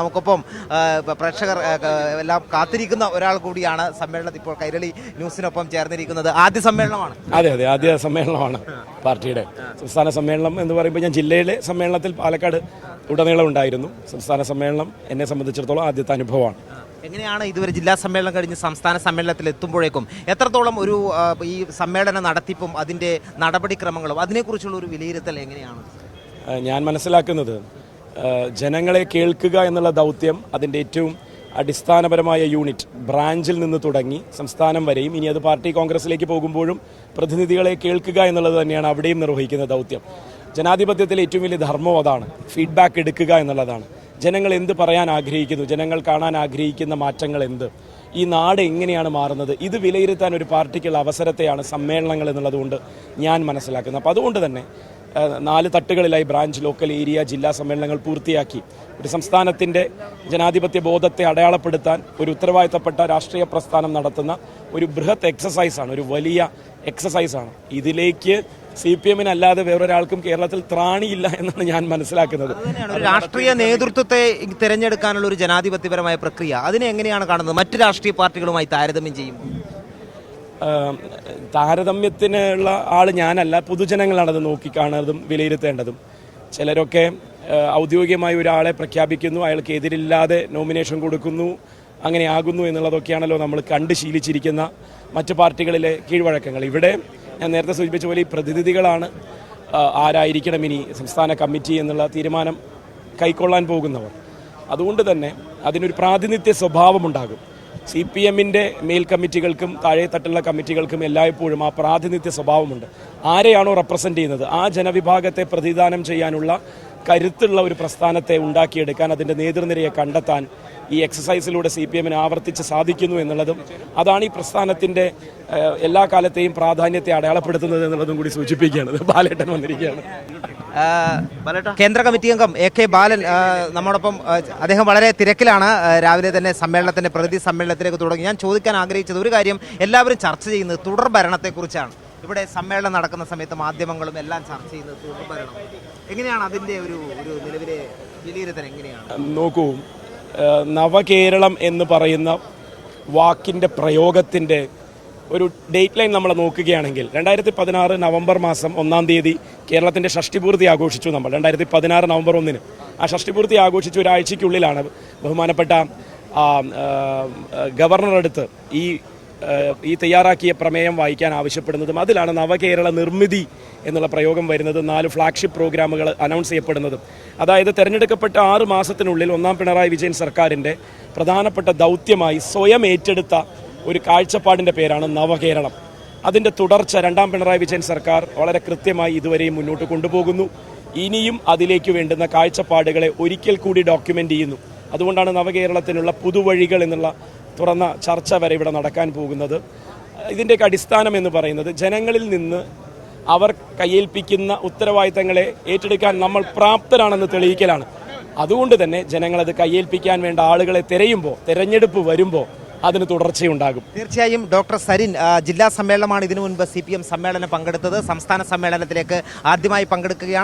നമുക്കൊപ്പം പ്രേക്ഷകർ എല്ലാം കാത്തിരിക്കുന്ന ഒരാൾ കൂടിയാണ് സമ്മേളനത്തിൽ ഇപ്പോൾ കൈരളി ന്യൂസിനൊപ്പം ചേർന്നിരിക്കുന്നത്. ആദ്യ സമ്മേളനമാണ്. അതെ അതെ ആദ്യ സമ്മേളനമാണ് പാർട്ടിയുടെ. സംസ്ഥാന സമ്മേളനം എന്ന് പറയുമ്പോൾ ഞാൻ ജില്ലയിലെ സമ്മേളനത്തിൽ പാലക്കാട് ഉടനീളം ഉണ്ടായിരുന്നു. സംസ്ഥാന സമ്മേളനം എന്നെ സംബന്ധിച്ചിടത്തോളം ആദ്യത്തെ അനുഭവമാണ്. എങ്ങനെയാണ് ഇതുവരെ ജില്ലാ സമ്മേളനം കഴിഞ്ഞ് സംസ്ഥാന സമ്മേളനത്തിൽ എത്തുമ്പോഴേക്കും എത്രത്തോളം ഒരു ഈ സമ്മേളനം നടത്തിപ്പും അതിന്റെ നടപടിക്രമങ്ങളും അതിനെക്കുറിച്ചുള്ള ഒരു വിലയിരുത്തൽ എങ്ങനെയാണ്? ഞാൻ മനസ്സിലാക്കുന്നത് ജനങ്ങളെ കേൾക്കുക എന്നുള്ള ദൗത്യം അതിന്റെ ഏറ്റവും അടിസ്ഥാനപരമായ യൂണിറ്റ് ബ്രാഞ്ചിൽ നിന്ന് തുടങ്ങി സംസ്ഥാനം വരെയും. ഇനി അത് പാർട്ടി കോൺഗ്രസിലേക്ക് പോകുമ്പോഴും പ്രതിനിധികളെ കേൾക്കുക എന്നുള്ളത് തന്നെയാണ് അവിടെയും നിർവഹിക്കുന്ന ദൗത്യം. ജനാധിപത്യത്തിലെ ഏറ്റവും വലിയ ധർമ്മം അതാണ് ഫീഡ്ബാക്ക് എടുക്കുക എന്നുള്ളതാണ്. ജനങ്ങൾ എന്ത് പറയാൻ ആഗ്രഹിക്കുന്നു? ജനങ്ങൾ കാണാൻ ആഗ്രഹിക്കുന്ന മാറ്റങ്ങൾ എന്ത്? ഈ നാട് എങ്ങനെയാണ് മാറുന്നത്? ഇത് വിലയിരുത്താൻ ഒരു പാർട്ടിക്കുള്ള അവസരത്തെയാണ് സമ്മേളനങ്ങൾ എന്നുള്ളതുകൊണ്ട് ഞാൻ മനസ്സിലാക്കുന്നത്. അപ്പോൾ അതുകൊണ്ട് തന്നെ നാല് തട്ടുകളിലായി ബ്രാഞ്ച് ലോക്കൽ ഏരിയ ജില്ലാ സമ്മേളനങ്ങൾ പൂർത്തിയാക്കി. ഒരു സംസ്ഥാനത്തിന്റെ ജനാധിപത്യ ബോധത്തെ അടയാളപ്പെടുത്താൻ ഒരു ഉത്തരവാദിത്തപ്പെട്ട രാഷ്ട്രീയ പ്രസ്ഥാനം നടത്തുന്ന ഒരു ബൃഹത്ത് എക്സസൈസാണ് ഒരു വലിയ എക്സസൈസാണ് ഇതിലേക്ക് സി പി എമ്മിനല്ലാതെ വേറൊരാൾക്കും കേരളത്തിൽ ത്രാണിയില്ല എന്നാണ് ഞാൻ മനസ്സിലാക്കുന്നത്. രാഷ്ട്രീയ നേതൃത്വത്തെ തിരഞ്ഞെടുക്കാനുള്ള ഒരു ജനാധിപത്യപരമായ പ്രക്രിയ. അതിനെ എങ്ങനെയാണ് കാണുന്നത്? മറ്റ് രാഷ്ട്രീയ പാർട്ടികളുമായി താരതമ്യം ആം, താരതമ്യത്തിനുള്ള ആൾ ഞാനല്ല. പൊതുജനങ്ങളാണത് നോക്കിക്കാണതും വിലയിരുത്തേണ്ടതും. ചിലരൊക്കെ ഔദ്യോഗികമായി ഒരാളെ പ്രഖ്യാപിക്കുന്നു അയാൾക്ക് എതിരില്ലാതെ നോമിനേഷൻ കൊടുക്കുന്നു അങ്ങനെ ആകുന്നു എന്നുള്ളതൊക്കെയാണല്ലോ നമ്മൾ കണ്ട് ശീലിച്ചിരിക്കുന്ന മറ്റ് പാർട്ടികളിലെ കീഴ്വഴക്കങ്ങൾ. ഇവിടെ ഞാൻ നേരത്തെ സൂചിപ്പിച്ച പോലെ ഈ പ്രതിനിധികളാണ് ആരായിരിക്കണം ഇനി സംസ്ഥാന കമ്മിറ്റി എന്നുള്ള തീരുമാനം കൈക്കൊള്ളാൻ പോകുന്നവർ. അതുകൊണ്ട് തന്നെ അതിനൊരു പ്രാതിനിധ്യ സ്വഭാവമുണ്ടാകും. സി പി എമ്മിന്റെ മേൽ കമ്മിറ്റികൾക്കും താഴെത്തട്ടുള്ള കമ്മിറ്റികൾക്കും എല്ലായ്പ്പോഴും ആ പ്രാതിനിധ്യ സ്വഭാവമുണ്ട്. ആരെയാണോ റെപ്രസെന്റ് ചെയ്യുന്നത്? ആ ജനവിഭാഗത്തെ പ്രതിദാനം ചെയ്യാനുള്ള കരുത്തുള്ള ഒരു പ്രസ്ഥാനത്തെ ഉണ്ടാക്കിയെടുക്കാൻ അതിന്റെ നേതൃനിരയെ കണ്ടെത്താൻ ഈ എക്സസൈസിലൂടെ സി പി എമ്മിന് ആവർത്തിച്ച് സാധിക്കുന്നു എന്നുള്ളതും അതാണ് ഈ പ്രസ്ഥാനത്തിന്റെ എല്ലാ കാലത്തെയും പ്രാധാന്യത്തെ അടയാളപ്പെടുത്തുന്നത് എന്നുള്ളതും കൂടി സൂചിപ്പിക്കുകയാണ്. ബാലേട്ടൻ വന്നിരിക്കുകയാണ്. കേന്ദ്ര കമ്മിറ്റി അംഗം എ കെ ബാലൻ നമ്മോടൊപ്പം അദ്ദേഹം വളരെ തിരക്കിലാണ് രാവിലെ തന്നെ സമ്മേളനത്തിന്റെ പ്രതി സമ്മേളനത്തിലേക്ക് തുടങ്ങി. ഞാൻ ചോദിക്കാൻ ആഗ്രഹിച്ചത് ഒരു കാര്യം എല്ലാവരും ചർച്ച ചെയ്യുന്നത് തുടർ ഭരണത്തെക്കുറിച്ചാണ്. ഇവിടെ സമ്മേളനം നടക്കുന്ന സമയത്ത് മാധ്യമങ്ങളും എല്ലാം ചർച്ച ചെയ്യുന്നത് തുടർ ഭരണം. എങ്ങനെയാണ് അതിന്റെ ഒരു ഒരു നിലവിലെ വിലയിരുത്തൽ എങ്ങനെയാണ്? നോക്കൂ നവകേരളം എന്ന് പറയുന്ന വാക്കിന്റെ പ്രയോഗത്തിന്റെ ഒരു ഡേറ്റ് ലൈൻ നമ്മൾ നോക്കുകയാണെങ്കിൽ രണ്ടായിരത്തി പതിനാറ് നവംബർ മാസം ഒന്നാം തീയതി കേരളത്തിന്റെ ഷഷ്ടിപൂർത്തി ആഘോഷിച്ചു നമ്മൾ. രണ്ടായിരത്തി പതിനാറ് നവംബർ ഒന്നിന്. ആ ഷഷ്ടിപൂർത്തി ആഘോഷിച്ച ഒരാഴ്ചയ്ക്കുള്ളിലാണ് ബഹുമാനപ്പെട്ട അടുത്ത് ഈ ഈ തയ്യാറാക്കിയ പ്രമേയം വായിക്കാൻ ആവശ്യപ്പെടുന്നതും അതിലാണ് നവകേരള നിർമ്മിതി എന്നുള്ള പ്രയോഗം വരുന്നത് നാല് ഫ്ലാഗ്ഷിപ്പ് പ്രോഗ്രാമുകൾ അനൗൺസ് ചെയ്യപ്പെടുന്നതും. അതായത് തെരഞ്ഞെടുക്കപ്പെട്ട ആറ് മാസത്തിനുള്ളിൽ ഒന്നാം പിണറായി വിജയൻ സർക്കാരിന്റെ പ്രധാനപ്പെട്ട ദൗത്യമായി സ്വയം ഏറ്റെടുത്ത ഒരു കാഴ്ചപ്പാടിന്റെ പേരാണ് നവകേരളം. അതിന്റെ തുടർച്ച രണ്ടാം പിണറായി വിജയൻ സർക്കാർ വളരെ കൃത്യമായി ഇതുവരെയും മുന്നോട്ട് കൊണ്ടുപോകുന്നു. ഇനിയും അതിലേക്ക് വേണ്ടുന്ന കാഴ്ചപ്പാടുകളെ ഒരിക്കൽ കൂടി ഡോക്യുമെന്റ് ചെയ്യുന്നു. അതുകൊണ്ടാണ് നവകേരളത്തിനുള്ള പുതുവഴികൾ എന്നുള്ള തുറന്ന ചർച്ച വരെ ഇവിടെ നടക്കാൻ പോകുന്നത്. ഇതിന്റെയൊക്കെ അടിസ്ഥാനം എന്ന് പറയുന്നത് ജനങ്ങളിൽ നിന്ന് അവർ കയ്യേൽപ്പിക്കുന്ന ഉത്തരവാദിത്തങ്ങളെ ഏറ്റെടുക്കാൻ നമ്മൾ പ്രാപ്തരാണെന്ന് തെളിയിക്കലാണ്. അതുകൊണ്ട് തന്നെ ജനങ്ങളത് കയ്യേൽപ്പിക്കാൻ വേണ്ട ആളുകളെ തിരയുമ്പോൾ തിരഞ്ഞെടുപ്പ് വരുമ്പോൾ അതിന് തുടർച്ചയുണ്ടാകും. തീർച്ചയായും ഡോക്ടർ സരിൻ ജില്ലാ സമ്മേളനമാണ് ഇതിനു മുൻപ് സി പി എം സമ്മേളനം പങ്കെടുത്തത്. സംസ്ഥാന സമ്മേളനത്തിലേക്ക് ആദ്യമായി പങ്കെടുക്കുകയാണ്.